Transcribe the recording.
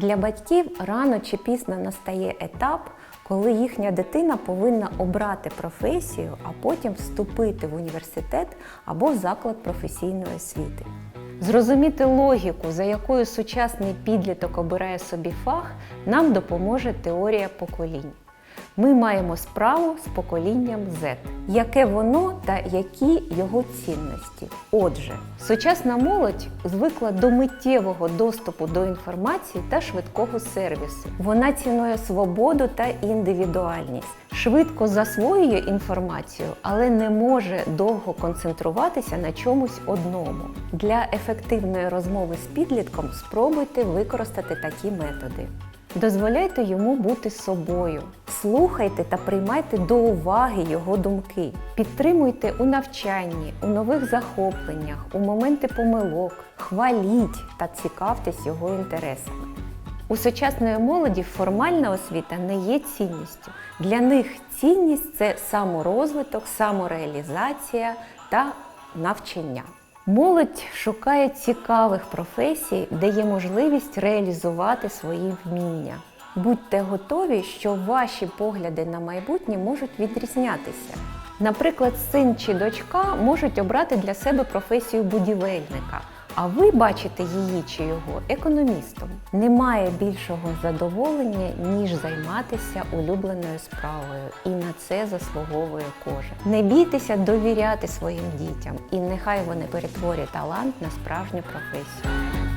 Для батьків рано чи пізно настає етап, коли їхня дитина повинна обрати професію, а потім вступити в університет або заклад професійної освіти. Зрозуміти логіку, за якою сучасний підліток обирає собі фах, нам допоможе теорія поколінь. Ми маємо справу з поколінням Z. Яке воно та які його цінності? Отже, сучасна молодь звикла до миттєвого доступу до інформації та швидкого сервісу. Вона цінує свободу та індивідуальність, швидко засвоює інформацію, але не може довго концентруватися на чомусь одному. Для ефективної розмови з підлітком спробуйте використати такі методи. Дозволяйте йому бути собою, слухайте та приймайте до уваги його думки, підтримуйте у навчанні, у нових захопленнях, у моменти помилок, хваліть та цікавтесь його інтересами. У сучасної молоді формальна освіта не є цінністю. Для них цінність це саморозвиток, самореалізація та навчання. Молодь шукає цікавих професій, де є можливість реалізувати свої вміння. Будьте готові, що ваші погляди на майбутнє можуть відрізнятися. Наприклад, син чи дочка можуть обрати для себе професію будівельника, а ви бачите її чи його економістом. Немає більшого задоволення, ніж займатися улюбленою справою, і на це заслуговує кожен. Не бійтеся довіряти своїм дітям, і нехай вони перетворять талант на справжню професію.